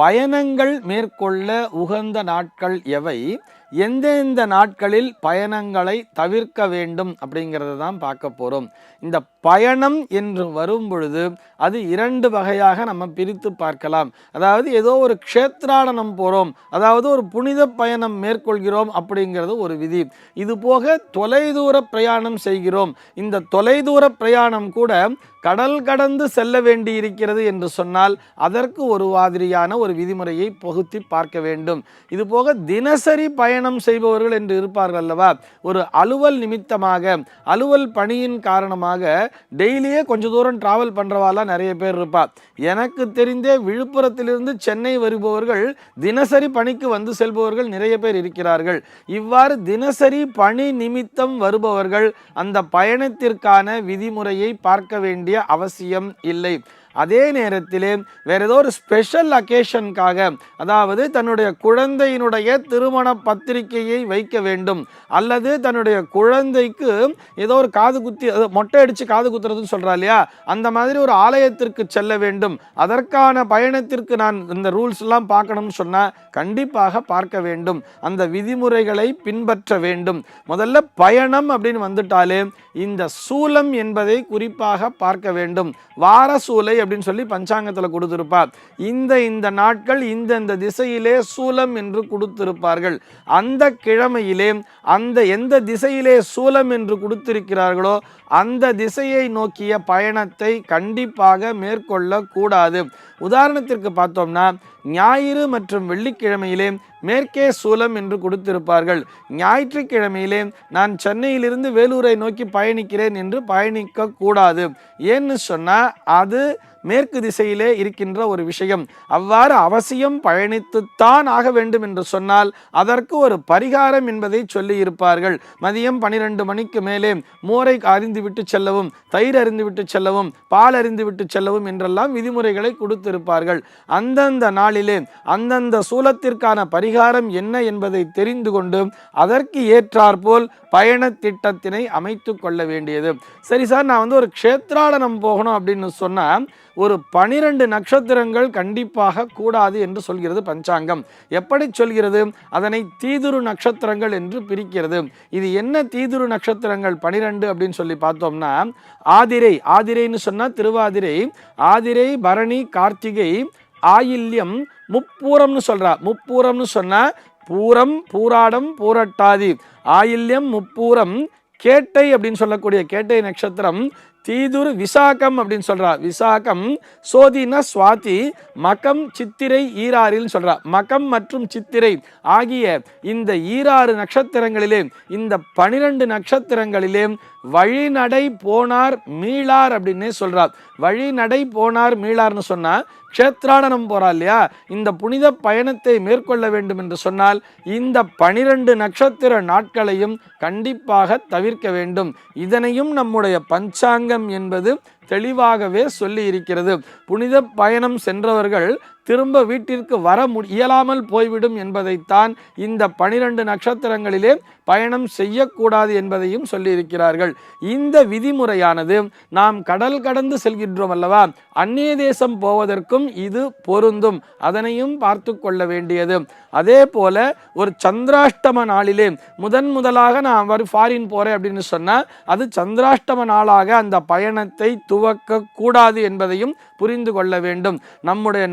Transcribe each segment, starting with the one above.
பயணங்கள் மேற்கொள்ள உகந்த நாட்கள் எவை? எந்தெந்த நாட்களில் பயணங்களை தவிர்க்க வேண்டும் அப்படிங்கிறத தான் பார்க்க போகிறோம் இந்த பயணம் என்று வரும் பொழுது அது இரண்டு வகையாக நம்ம பிரித்து பார்க்கலாம். அதாவது ஏதோ ஒரு க்ஷேத்ராடனம் போகிறோம் அதாவது ஒரு புனித பயணம் மேற்கொள்கிறோம் அப்படிங்கிறது ஒரு விதி. இது போக தொலைதூர பிரயாணம் செய்கிறோம். இந்த தொலைதூர பிரயாணம் கூட கடல் கடந்து செல்ல வேண்டி இருக்கிறது என்று சொன்னால் அதற்கு ஒரு மாதிரியான ஒரு விதிமுறையை புகுத்தி பார்க்க வேண்டும். இது போக தினசரி பயணம் பயணம் செய்பவர்கள் என்று இருப்பார்கள் அல்லவா ஒரு அலுவல் நிமித்தமாக அலுவல் பணியின் காரணமாக டெய்லியே கொஞ்ச தூரம் டிராவல் பண்ணுறவாலாம் நிறைய பேர் இருப்பா. எனக்கு தெரிந்தே விழுப்புரத்திலிருந்து சென்னை வருபவர்கள் தினசரி பணிக்கு வந்து செல்பவர்கள் நிறைய பேர் இருக்கிறார்கள். இவ்வாறு தினசரி பணி நிமித்தம் வருபவர்கள் அந்த பயணத்திற்கான விதிமுறையை பார்க்க வேண்டிய அவசியம் இல்லை. அதே நேரத்திலே வேறு ஏதோ ஒரு ஸ்பெஷல் அக்கேஷனுக்காக அதாவது தன்னுடைய குழந்தையினுடைய திருமண பத்திரிகையை வைக்க வேண்டும். அல்லது தன்னுடைய குழந்தைக்கு ஏதோ ஒரு காது குத்தி மொட்டை அடித்து காது குத்துறதுன்னு சொல்கிறா இல்லையா? அந்த மாதிரி ஒரு ஆலயத்திற்கு செல்ல வேண்டும். அதற்கான பயணத்திற்கு நான் இந்த ரூல்ஸ்லாம் பார்க்கணும்னு சொன்னால் கண்டிப்பாக பார்க்க வேண்டும். அந்த விதிமுறைகளை பின்பற்ற வேண்டும். முதல்ல பயணம் அப்படின்னு வந்துட்டாலே இந்த சூலம் என்பதை குறிப்பாக பார்க்க வேண்டும். வார சூலை அப்படின்னு சொல்லி பஞ்சாங்கத்தில் கொடுத்திருப்பார். இந்த இந்த நாட்கள் இந்த இந்த திசையிலே சூலம் என்று கொடுத்திருப்பார்கள். அந்த கிழமையிலே அந்த எந்த திசையிலே சூலம் என்று கொடுத்திருக்கிறார்களோ அந்த திசையை நோக்கிய பயணத்தை கண்டிப்பாக மேற்கொள்ளக்கூடாது. உதாரணத்திற்கு பார்த்தோம்னா ஞாயிறு மற்றும் வெள்ளிக்கிழமையிலே மேற்கே சூலம் என்று கொடுத்திருப்பார்கள். ஞாயிற்றுக்கிழமையிலே நான் சென்னையிலிருந்து வேலூரை நோக்கி பயணிக்கிறேன் என்று பயணிக்க கூடாது ஏன்னு சொன்னால் அது மேற்கு திசையிலே இருக்கின்ற ஒரு விஷயம். அவ்வாறு அவசியம் பயணித்துத்தான் ஆக வேண்டும் என்று சொன்னால் அதற்கு ஒரு பரிகாரம் என்பதை சொல்லி இருப்பார்கள் மதியம் பனிரெண்டு மணிக்கு மேலே மோரை அறிந்துவிட்டு செல்லவும் தயிர் அறிந்துவிட்டு செல்லவும் பால் அறிந்துவிட்டு செல்லவும் என்றெல்லாம் விதிமுறைகளை கொடுத்திருப்பார்கள். அந்தந்த நாளிலே அந்தந்த சூலத்திற்கான பரிகாரம் என்ன என்பதை தெரிந்து கொண்டு அதற்கு ஏற்றாற்போல் பயண திட்டத்தினை அமைத்து கொள்ள வேண்டியது. சரி சார் நான் வந்து ஒரு க்ஷேத்ராடனம் போகணும் அப்படின்னு சொன்னால் ஒரு பனிரெண்டு நட்சத்திரங்கள் கண்டிப்பாக கூடாது என்று சொல்கிறது பஞ்சாங்கம். எப்படி சொல்கிறது? அதனை தீதுரு நட்சத்திரங்கள் என்று பிரிக்கிறது. இது என்ன தீதுரு நட்சத்திரங்கள் பனிரெண்டு அப்படின்னு சொல்லி பார்த்தோம்னா ஆதிரை ஆதிரைன்னு சொன்னால் திருவாதிரை ஆதிரை பரணி கார்த்திகை ஆயில்யம் முப்பூரம்னு சொல்கிறா முப்பூரம்னு சொன்னா பூரம் பூராடம் பூரட்டாதி. ஆயில்யம் முப்பூரம் கேட்டை அப்படின்னு சொல்லக்கூடிய கேட்டை நட்சத்திரம் தீதுரு விசாகம் அப்படின்னு சொல்கிறா விசாகம் சோதின சுவாதி மகம் சித்திரை ஈராறில் சொல்கிறா மகம் மற்றும் சித்திரை ஆகிய இந்த ஈராறு நட்சத்திரங்களிலே இந்த பனிரெண்டு நட்சத்திரங்களிலே வழிநடை போனார் மீளார் அப்படின்னே வழி வழிநடை போனார் மீளார்னு சொன்னால் க்ஷேத்ராடனம் போகிறா இல்லையா? இந்த புனித பயணத்தை மேற்கொள்ள வேண்டும் என்று சொன்னால் இந்த பனிரெண்டு நட்சத்திர நாட்களையும் கண்டிப்பாக தவிர்க்க வேண்டும். இதனையும் நம்முடைய பஞ்சாங்கம் என்பது தெளிவாகவே சொல்லி இருக்கிறது. புனித பயணம் சென்றவர்கள் திரும்ப வீட்டிற்கு வர மு இயலாமல் போய்விடும் என்பதைத்தான் இந்த பனிரெண்டு நட்சத்திரங்களிலே பயணம் செய்யக்கூடாது என்பதையும் சொல்லியிருக்கிறார்கள். இந்த விதிமுறையானது நாம் கடல் கடந்து செல்கின்றோம் அல்லவா? அந்நிய தேசம் போவதற்கும் இது பொருந்தும். அதனையும் பார்த்து கொள்ள வேண்டியது. அதே போல ஒரு சந்திராஷ்டம நாளிலே முதன் முதலாக நான் வரும் ஃபாரின் போகிறேன் அப்படின்னு சொன்னால் அது சந்திராஷ்டம நாளாக அந்த பயணத்தை துவக்க கூடாது என்பதையும் புரிந்து கொள்ள வேண்டும். நம்முடைய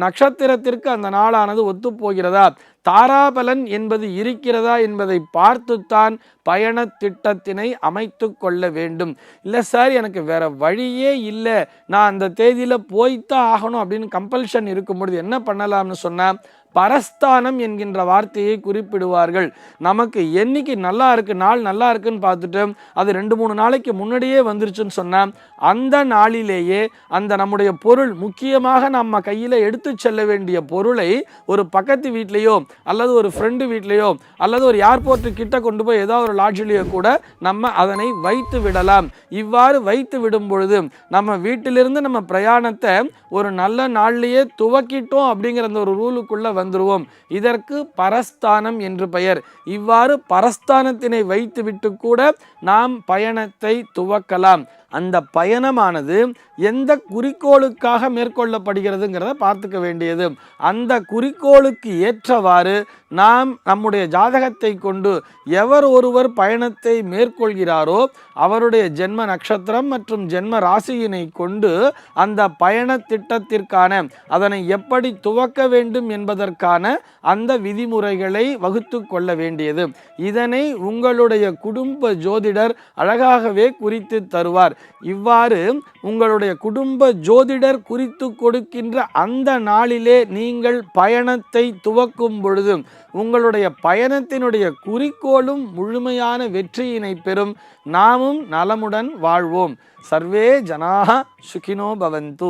நட்சத்திரத்திற்கு அந்த நாளானது ஒத்துப்போகிறதா? தாராபலன் என்பது இருக்கிறதா என்பதை பார்த்துத்தான் பயண திட்டத்தினை அமைத்து கொள்ள வேண்டும். இல்லை சார் எனக்கு வேற வழியே இல்லை. நான் அந்த தேதியில் போய்த்தான் ஆகணும் அப்படின்னு கம்பல்ஷன் இருக்கும் பொழுது என்ன பண்ணலாம்னு சொன்னால் பரஸ்தானம் என்கின்ற வார்த்தையை குறிப்பிடுவார்கள். நமக்கு என்னைக்கு நல்லா இருக்கு நாள் நல்லா இருக்குன்னு பார்த்துட்டு அது ரெண்டு மூணு நாளைக்கு முன்னாடியே வந்துருச்சுன்னு சொன்னால் அந்த நாளிலேயே அந்த நம்முடைய பொருள் முக்கியமாக நம்ம கையில் எடுத்து செல்ல வேண்டிய பொருளை ஒரு பக்கத்து வீட்லேயோ அல்லது ஒரு ஃப்ரெண்டு வீட்லேயோ அல்லது ஒரு ஏர்போர்ட்டு கிட்ட கொண்டு போய் ஏதோ ஒரு லாட்ஜிலேயோ கூட நம்ம அதனை வைத்து விடலாம். இவ்வாறு வைத்து விடும் பொழுது நம்ம வீட்டிலிருந்து நம்ம பிரயாணத்தை ஒரு நல்ல நாள்லேயே துவக்கிட்டோம் அப்படிங்கிற அந்த ஒரு ரூலுக்குள்ளே வந்துடுவோம் இதற்கு பரஸ்தானம் என்று பெயர். இவ்வாறு பரஸ்தானத்தினை வைத்துவிட்டு கூட நாம் பயணத்தை துவக்கலாம். அந்த பயணமானது எந்த குறிக்கோளுக்காக மேற்கொள்ளப்படுகிறதுங்கிறத பார்த்துக்க வேண்டியது. அந்த குறிக்கோளுக்கு ஏற்றவாறு நாம் நம்முடைய ஜாதகத்தை கொண்டு எவர் ஒருவர் பயணத்தை மேற்கொள்கிறாரோ அவருடைய ஜென்ம நட்சத்திரம் மற்றும் ஜென்ம ராசியினை கொண்டு அந்த பயண திட்டத்திற்கான அதனை எப்படி துவக்க வேண்டும் என்பதற்கான அந்த விதிமுறைகளை வகுத்து கொள்ள வேண்டியது. இதனை உங்களுடைய குடும்ப ஜோதிடர் அழகாகவே குறித்து தருவார். இவ்வாறு உங்களுடைய குடும்ப ஜோதிடர் குறித்து கொடுக்கின்ற அந்த நாளிலே நீங்கள் பயணத்தை துவக்கும் பொழுது உங்களுடைய பயணத்தினுடைய குறிக்கோளும் முழுமையான வெற்றியினை பெறும். நாமும் நலமுடன் வாழ்வோம். சர்வே ஜனாக சுகினோ பவந்து.